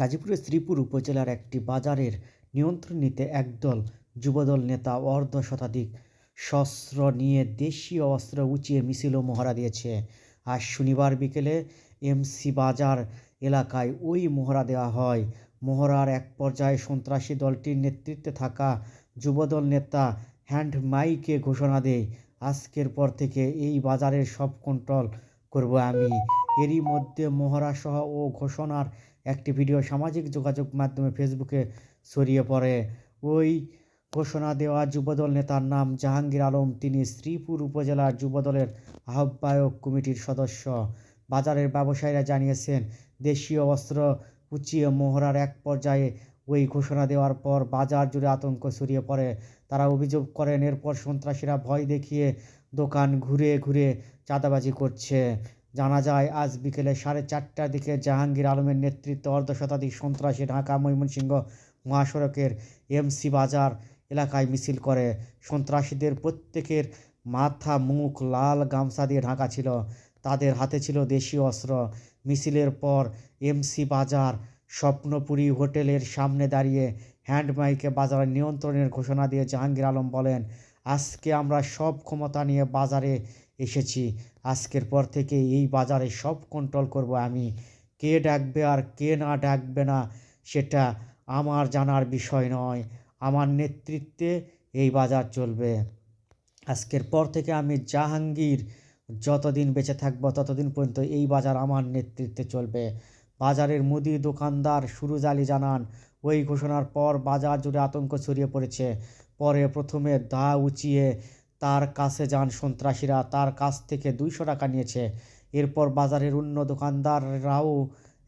গাজীপুরের শ্রীপুর উপজেলার একটি বাজারের নিয়ন্ত্রণ নিতে একদল যুবদল নেতা অর্ধ শতাধিক শস্ত্র নিয়ে দেশীয় অস্ত্র উঁচিয়ে মিছিল মহড়া দিয়েছে। আজ শনিবার বিকেলে এমসি বাজার এলাকায় ওই মহড়া দেওয়া হয়। মহড়ার এক পর্যায়ে সন্ত্রাসী দলটির নেতৃত্বে থাকা যুবদল নেতা হ্যান্ড মাইকে ঘোষণা দেয়, আজকের পর থেকে এই বাজারের সব কন্ট্রোল করব আমি। এরই মধ্যে মহড়াসহ ও ঘোষণার একটি ভিডিও সামাজিক যোগাযোগ মাধ্যমে ফেসবুকে ছড়িয়ে পড়ে। ওই ঘোষণা দেওয়া যুবদল নেতার নাম জাহাঙ্গীর আলম, তিনি শ্রীপুর উপজেলার যুবদলের আহ্বায়ক কমিটির সদস্য। বাজারের ব্যবসায়ীরা জানিয়েছেন, দেশীয় অস্ত্র উঁচিয়ে মহড়ার এক পর্যায়ে ওই ঘোষণা দেওয়ার পর বাজার জুড়ে আতঙ্ক ছড়িয়ে পড়ে। তারা অভিযোগ করেন, এরপর সন্ত্রাসীরা ভয় দেখিয়ে দোকান ঘুরে ঘুরে চাঁদাবাজি করছে। জানা যায়, আজ বিকেলে সাড়ে চারটার দিকে জাহাঙ্গীর আলমের নেতৃত্বে অর্ধশতাধিক সন্ত্রাসী ঢাকা ময়মনসিংহ মহাসড়কের এমসি বাজার এলাকায় মিছিল করে। সন্ত্রাসীদের প্রত্যেকের মাথা মুখ লাল গামছা দিয়ে ঢাকা ছিল। তাদের হাতে ছিল দেশীয় অস্ত্র। মিছিলের পর এমসি বাজার স্বপ্নপুরী হোটেলের সামনে দাঁড়িয়ে হ্যান্ড মাইকে বাজারের নিয়ন্ত্রণের ঘোষণা দিয়ে জাহাঙ্গীর আলম বলেন, আজকে আমরা সব ক্ষমতা নিয়ে বাজারে এসেছি। আজকের পর থেকে এই বাজারে সব কন্ট্রোল করব আমি। কে ডাকবে আর কে না ডাকবে না, সেটা আমার জানার বিষয় নয়। আমার নেতৃত্বে এই বাজার চলবে। আজকের পর থেকে আমি জাহাঙ্গীর যতদিন বেঁচে থাকব ততদিন পর্যন্ত এই বাজার আমার নেতৃত্বে চলবে। বাজারের মুদি দোকানদার সুরুজ আলী জানান, ওই ঘোষণার পর বাজার জুড়ে আতঙ্ক ছড়িয়ে পড়েছে। পরে প্রথমে দা উঁচিয়ে তার কাছে যান সন্ত্রাসীরা। তার কাছ থেকে দুইশো টাকা নিয়েছে। এরপর বাজারের অন্য দোকানদাররাও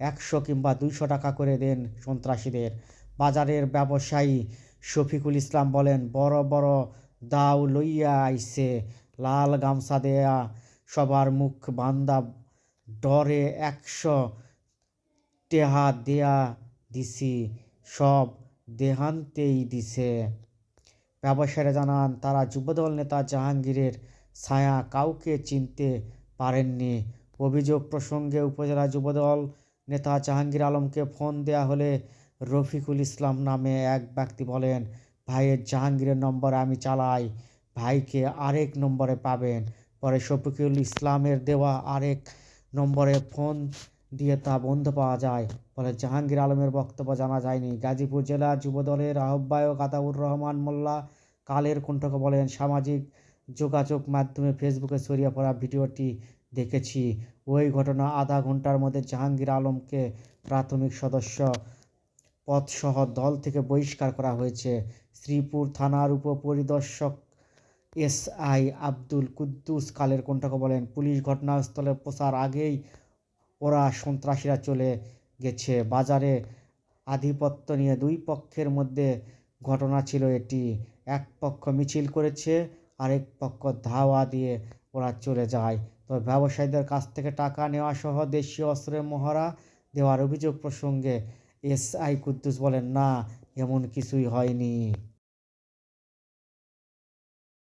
একশো কিংবা দুইশো টাকা করে দেন সন্ত্রাসীদের। বাজারের ব্যবসায়ী শফিকুল ইসলাম বলেন, বড় বড় দাও লইয়া আইছে। লাল গামছা দেয়া সবার মুখ বান্দা ডরে একশো টেহা দেয়া দিছি। সব দেহান্তেই দিছে। ব্যবসায়ীরা জানান, তারা যুবদল নেতা জাহাঙ্গীরের ছায়া কাউকে চিনতে পারেননি। অভিযোগ প্রসঙ্গে উপজেলা যুবদল নেতা জাহাঙ্গীর আলমকে ফোন দেয়া হলে রফিকুল ইসলাম নামে এক ব্যক্তি বলেন, ভাইয়ের জাহাঙ্গীরের নম্বরে আমি চালাই, ভাইকে আরেক নম্বরে পাবেন। পরে শফিকুল ইসলামের দেওয়া আরেক নম্বরে ফোন দিয়ে তা বন্ধ পাওয়া যায়। ফলে জাহাঙ্গীর আলমের বক্তব্য জানা যায়নি। গাজীপুর জেলা যুবদলের আহ্বায়ক আতাউর রহমান মোল্লা কালের কণ্ঠকে বলেন, সামাজিক যোগাযোগ মাধ্যমে ফেসবুকে ছড়িয়ে পড়া ভিডিওটি দেখেছি। ওই ঘটনা আধা ঘণ্টার মধ্যে জাহাঙ্গীর আলমকে প্রাথমিক সদস্য পদসহ দল থেকে বহিষ্কার করা হয়েছে। শ্রীপুর থানার উপপরিদর্শক এসআই আব্দুল কুদ্দুস কালের কণ্ঠকে বলেন, পুলিশ ঘটনাস্থলে পৌঁছার আগেই ওরা সন্ত্রাসীরা চলে গেছে। বাজারে আধিপত্য নিয়ে দুই পক্ষের মধ্যে ঘটনা ছিল। এটি এক পক্ষ মিছিল করেছে, আরেক পক্ষ ধাওয়া দিয়ে ওরা চলে যায়। তবে ব্যবসায়ীদের কাছ থেকে টাকা নেওয়া সহ দেশীয় অস্ত্রের মহড়া দেওয়ার অভিযোগ প্রসঙ্গে এসআই কুদ্দুস বলেন, না, এমন কিছুই হয়নি।